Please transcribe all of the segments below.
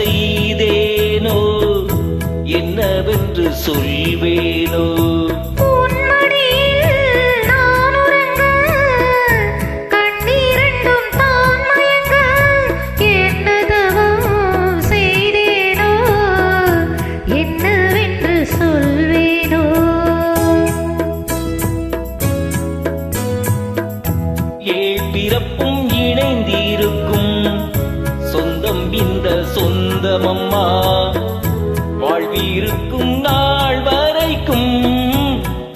செய்தேனோ? என்னவென்று சொல்வேனோ?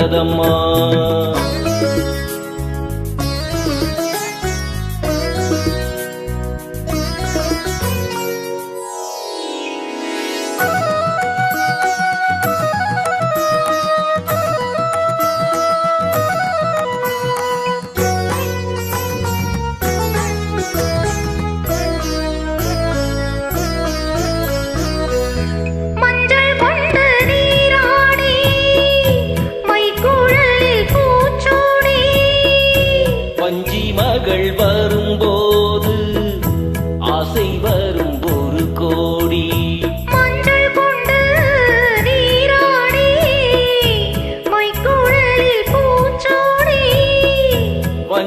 மறந்ததம்மா